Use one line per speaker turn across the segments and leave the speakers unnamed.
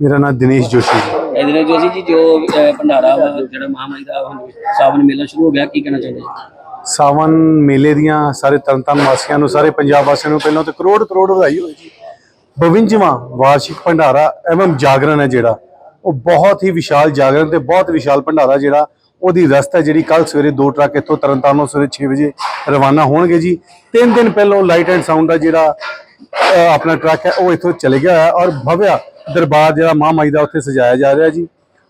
ਮੇਰਾ ਨਾਮ ਦਿਨੇਸ਼ ਜੋਸ਼ੀ ਹੈ।
ਨਾਲ ਜੋਸ਼ੀ ਜੀ ਜੋ ਅਹ, ਭੰਡਾਰਾ ਵਾ ਜਿਹੜਾ ਮਹਾਮਾਈ ਦਾ ਹੁਣ ਸਾਵਨ ਮੇਲਾ ਸ਼ੁਰੂ ਹੋ ਗਿਆ ਕੀ ਕਹਿਣਾ ਚਾਹੁੰਦੇ ਜੀ
ਸਾਵਨ ਮੇਲੇ ਦੀਆਂ ਸਾਰੇ ਤਰਨਤਾਰਨ ਵਾਸੀਆਂ ਨੂੰ ਸਾਰੇ ਪੰਜਾਬ ਵਾਸੀਆਂ ਨੂੰ ਪਹਿਲਾਂ ਤੇ ਕਰੋੜ ਕਰੋੜ ਵਧਾਈ ਹੋਵੇ ਜੀ। 52ਵਾਂ ਵਾਰਸ਼ਿਕ ਭੰਡਾਰਾ ਐਵਮ ਜਾਗਰਣ ਹੈ ਜਿਹੜਾ। ਉਹ ਬਹੁਤ ਹੀ ਵਿਸ਼ਾਲ ਜਾਗਰਣ ਤੇ ਬਹੁਤ ਵਿਸ਼ਾਲ ਭੰਡਾਰਾ ਜਿਹੜਾ ਉਹਦੀ ਰਸਤ ਹੈ ਜਿਹੜੀ ਕੱਲ ਸਵੇਰੇ ਦੋ ਟਰੱਕ ਇੱਥੋਂ ਤਰਨਤਾਰਨੋਂ ਸਵੇਰੇ 6 ਵਜੇ ਰਵਾਨਾ ਹੋਣਗੇ ਜੀ। ਤਿੰਨ ਦਿਨ ਪਹਿਲਾਂ ਲਾਈਟ ਐਂਡ ਸਾਊਂਡ ਦਾ ਜਿਹੜਾ ਅਹ, ਆਪਣਾ ਟਰੱਕ ਹੈ ਉਹ ਇੱਥੋਂ ਚਲੇ ਗਿਆ ਹੈ ਔਰ ਭਵਿਆ ਦਰਬਾਰ ਜਿਹੜਾ ਮਹਾਮਾਈ ਦਾ ਉੱਥੇ ਸਜਾਇਆ ਜਾ ਰਿਹਾ ਜੀ।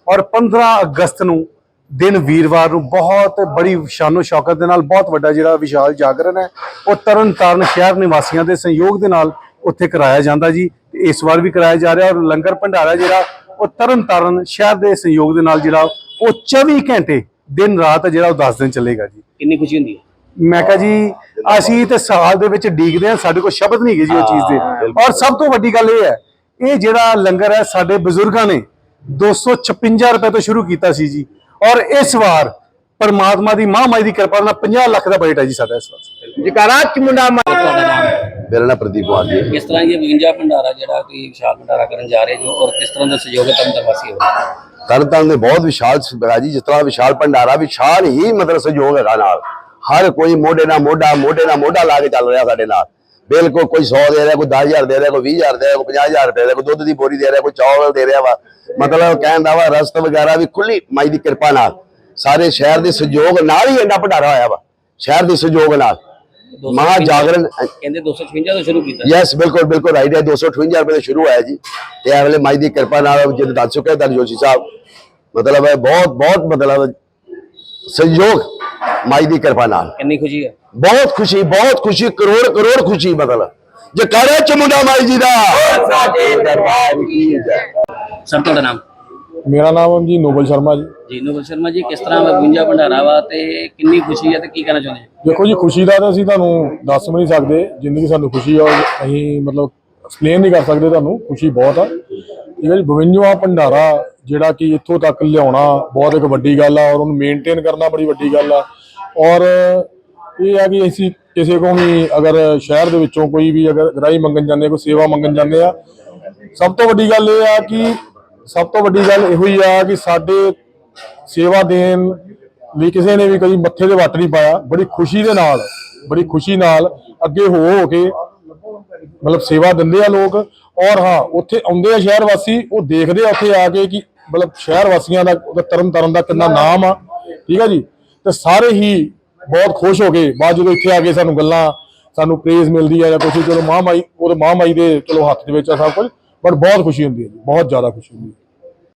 ਔਰ 15 ਅਗਸਤ ਨੂੰ ਦਿਨ ਵੀਰਵਾਰ ਨੂੰ ਬਹੁਤ ਬੜੀ ਸ਼ਾਨੋ ਸ਼ੌਕਤ ਦੇ ਨਾਲ ਬਹੁਤ ਵੱਡਾ ਜਿਹੜਾ ਵਿਸ਼ਾਲ ਜਾਗਰਣ ਹੈ ਉਹ ਤਰਨ ਤਾਰਨ ਸ਼ਹਿਰ ਨਿਵਾਸੀਆਂ ਦੇ ਸਹਿਯੋਗ ਦੇ ਨਾਲ ਉੱਥੇ ਕਰਾਇਆ ਜਾਂਦਾ ਜੀ। ਇਸ ਵਾਰ ਵੀ ਕਰਾਇਆ ਜਾ ਰਿਹਾ ਔਰ ਲੰਗਰ ਭੰਡਾਰਾ ਜਿਹੜਾ ਉਹ ਤਰਨ ਤਾਰਨ ਸ਼ਹਿਰ ਦੇ ਸਹਿਯੋਗ ਦੇ ਨਾਲ ਜਿਹੜਾ ਉਹ 24 ਘੰਟੇ ਦਿਨ ਰਾਤ ਜਿਹੜਾ ਉਹ 10 ਦਿਨ ਚੱਲੇਗਾ ਜੀ।
ਕਿੰਨੀ ਖੁਸ਼ੀ ਹੁੰਦੀ ਹੈ?
ਮੈਂ ਕਹਾਂ ਜੀ ਅਸੀਂ ਤੇ ਸਾਲ ਦੇ ਵਿੱਚ ਡੀਕਦੇ ਆ ਸਾਡੇ ਕੋਲ ਸ਼ਬਦ ਨਹੀਂ ਹੈਗੇ ਜੀ ਉਹ ਚੀਜ਼ ਦੇ। ਔਰ ਸਭ ਤੋਂ ਵੱਡੀ ਗੱਲ ਇਹ ਹੈ ਇਹ ਜਿਹੜਾ ਲੰਗਰ ਹੈ ਸਾਡੇ ਬਜ਼ੁਰਗਾਂ ਨੇ 256 ਰੁਪਏ ਤੋਂ ਸ਼ੁਰੂ ਕੀਤਾ ਸੀ ਜੀ। ਔਰ ਇਸ ਵਾਰ ਪਰਮਾਤਮਾ ਦੀ ਮਹਾਮਾਈ ਦੀ ਕਿਰਪਾ ਨਾਲ 50 ਲੱਖ ਦਾ ਬਜਟ ਹੈ ਜੀ ਸਾਡਾ ਇਸ ਵਾਰ।
ਜਕਾਰਾ ਚਮੁੰਡਾ
ਤੁਹਾਡਾ ਨਾਮ?
ਮੇਰਾ ਨਾਮ ਪ੍ਰਦੀਪ ਕੁਮਾਰ ਜੀ।
ਕਿਸ ਤਰ੍ਹਾਂ ਇਹ 52 ਭੰਡਾਰਾ ਜਿਹੜਾ ਕੋਈ ਵਿਸ਼ਾਲ ਭੰਡਾਰਾ ਕਰਨ ਜਾ ਰਹੇ ਜੋ ਔਰ ਕਿਸ ਤਰ੍ਹਾਂ ਦਾ ਸਹਿਯੋਗ ਹੈ ਤੁਹਾਨੂੰ ਵਾਸੀ ਹੋ
ਤਰਨਤਾਰਨ ਦੇ ਬਹੁਤ ਵਿਸ਼ਾਲ ਹੈਗਾ ਜੀ ਜਿਸ ਤਰ੍ਹਾਂ ਵਿਸ਼ਾਲ ਭੰਡਾਰਾ ਵਿਸ਼ਾਲ ਹੀ ਮਤਲਬ ਸਹਿਯੋਗ ਹੈਗਾ ਨਾਲ। ਹਰ ਕੋਈ ਮੋਢੇ ਨਾਲ ਮੋਢਾ ਮੋਢੇ ਨਾਲ ਮੋਢਾ ਲਾ ਕੇ ਚੱਲ ਰਿਹਾ ਸਾਡੇ ਨਾਲ। ਬਿਲਕੁਲ ਕੋਈ 100 ਦੇ ਰਿਹਾ ਕੋਈ 10000 ਦੇ ਰਿਹਾ ਕੋਈ 20000 ਦੇ ਰਿਹਾ ਕੋਈ 50000 ਦੇ ਰਿਹਾ ਕੋਈ ਦੁੱਧ ਦੀ ਬੋਰੀ ਦੇ ਰਿਹਾ ਕੋਈ ਚਾਵਲ ਦੇ ਰਿਹਾ ਵਾ। ਮਤਲਬ ਕਹਿਣ ਦਾ ਵਾ ਰਸਤ ਵਗੈਰਾ ਵੀ ਖੁੱਲੀ ਮਾਈ ਦੀ ਕਿਰਪਾ ਨਾਲ। ਸਾਰੇ ਸ਼ਹਿਰ ਦੇ ਸਹਿਯੋਗ ਨਾਲ ਹੀ ਇੰਨਾ ਭੰਡਾਰਾ ਹੋਇਆ ਵਾ ਸ਼ਹਿਰ ਦੇ ਸਹਿਯੋਗ ਨਾਲ। ਮਹਾ ਜਾਗਰਣ
ਕਹਿੰਦੇ 256 ਤੋਂ ਸ਼ੁਰੂ ਕੀਤਾ।
ਯੈਸ ਬਿਲਕੁਲ ਬਿਲਕੁਲ ਰਾਈਟ ਹੈ 258 ਰੁਪਏ ਤੋਂ ਸ਼ੁਰੂ ਹੋਇਆ ਜੀ। ਤੇ ਇਹ ਵੇਲੇ ਮਾਈ ਦੀ ਕਿਰਪਾ ਨਾਲ ਜਿੱਦ ਦੱਸ ਚੁੱਕੇ ਤਾਂ ਜੋਸ਼ੀ ਸਾਹਿਬ ਮਤਲਬ ਹੈ ਬਹੁਤ ਬਹੁਤ ਮਤਲਬ ਸਹਿਯੋਗ ਮਾਈ ਦੀ ਕਿਰਪਾ ਨਾਲ।
ਕਿੰਨੀ ਖੁਸ਼ੀ ਹੈ
ਬਹੁਤ ਖੁਸ਼ੀ ਬਹੁਤ ਖੁਸ਼ੀ ਕਰੋੜ ਕਰੋੜ ਖੁਸ਼ੀ ਮਤਲਬ। ਜਕਾਰਾ ਚਮੁੰਡਾ ਮਾਈ ਜੀ ਦਾ। ਸਾਡੇ ਦਰਬਾਰ ਕੀ ਜੈ
ਸਰ ਤੁਹਾਡਾ ਨਾਮ?
ਮੇਰਾ ਨਾਮ ਜੀ ਨੋਬਲ ਸ਼ਰਮਾ ਜੀ।
ਜੀ ਨੋਬਲ ਸ਼ਰਮਾ ਜੀ ਕਿਸ ਤਰ੍ਹਾਂ 52 ਭੰਡਾਰਾ ਵਾ ਤੇ ਕਿੰਨੀ ਖੁਸ਼ੀ ਹੈ ਤੇ ਕੀ ਕਹਿਣਾ ਚਾਹੁੰਦੇ
ਦੇਖੋ ਜੀ ਖੁਸ਼ੀ ਦਾ ਤਾਂ ਅਸੀਂ ਤੁਹਾਨੂੰ ਦੱਸ ਵੀ ਨਹੀਂ ਸਕਦੇ ਜਿੰਨੀ ਕਿ ਸਾਨੂੰ ਖੁਸ਼ੀ ਆ ਅਸੀਂ ਮਤਲਬ ਐਕਸਪਲੇਨ ਨਹੀਂ ਕਰ ਸਕਦੇ ਤੁਹਾਨੂੰ ਖੁਸ਼ੀ ਬਹੁਤ ਆ। ਠੀਕ ਹੈ ਜੀ 52ਵਾਂ ਭੰਡਾਰਾ ਜਿਹੜਾ ਕਿ ਇੱਥੋਂ ਤੱਕ ਲਿਆਉਣਾ ਬਹੁਤ ਇੱਕ ਵੱਡੀ ਗੱਲ ਆ ਔਰ ਉਹਨੂੰ ਮੇਨਟੇਨ ਕਰਨਾ ਬੜੀ ਵੱਡੀ ਗੱਲ ਆ। ਔਰ ਇਹ ਆ ਕਿ ਅਸੀਂ ਕਿਸੇ ਕੋ ਵੀ ਅਗਰ ਸ਼ਹਿਰ ਦੇ ਵਿੱਚੋਂ ਕੋਈ ਵੀ ਅਗਰ ਗ੍ਰਾਹੀ ਮੰਗਣ ਜਾਂਦੇ ਕੋਈ ਸੇਵਾ ਮੰਗਣ ਜਾਂਦੇ ਆ, ਸਭ ਤੋਂ ਵੱਡੀ ਗੱਲ ਇਹ ਆ ਕਿ ਸਭ ਤੋਂ ਵੱਡੀ ਗੱਲ ਇਹੋ ਹੀ ਆ ਕਿ ਸਾਡੇ ਸੇਵਾ ਦੇਣ ਲਈ ਕਿਸੇ ਨੇ ਵੀ ਕਦੀ ਮੱਥੇ ਤੇ ਵੱਟ ਨਹੀਂ ਪਾਇਆ, ਬੜੀ ਖੁਸ਼ੀ ਦੇ ਨਾਲ, ਬੜੀ ਖੁਸ਼ੀ ਨਾਲ ਅੱਗੇ ਹੋ ਹੋ ਕੇ ਮਤਲਬ ਸੇਵਾ ਦਿੰਦੇ ਆ ਲੋਕ। ਔਰ ਹਾਂ, ਉੱਥੇ ਆਉਂਦੇ ਆ ਸ਼ਹਿਰ ਵਾਸੀ, ਉਹ ਦੇਖਦੇ ਆ ਉੱਥੇ ਆ ਕੇ ਕਿ ਮਤਲਬ ਸ਼ਹਿਰ ਵਾਸੀਆਂ ਦਾ ਤਰਨ ਤਰਨ ਦਾ ਕਿੰਨਾ ਨਾਮ ਆ। ਠੀਕ ਆ ਜੀ? ਤੇ ਸਾਰੇ ਹੀ ਬਹੁਤ ਖੁਸ਼ ਹੋ ਗਏ ਬਾਅਦ ਜਦੋਂ ਇੱਥੇ ਆ ਕੇ ਸਾਨੂੰ ਗੱਲਾਂ, ਸਾਨੂੰ ਪ੍ਰੇਜ਼ ਮਿਲਦੀ ਹੈ ਜਾਂ ਕੁਛ, ਚਲੋ ਮਹਾਮਾਈ ਉਹਦੇ ਮਹਾਮਾਈ ਦੇ ਚਲੋ ਹੱਥ ਦੇ ਵਿੱਚ ਆ ਸਭ ਕੁਝ ਬਟ ਬਹੁਤ ਖੁਸ਼ੀ ਹੁੰਦੀ ਹੈ ਜੀ, ਬਹੁਤ ਜ਼ਿਆਦਾ ਖੁਸ਼ੀ ਹੁੰਦੀ ਹੈ।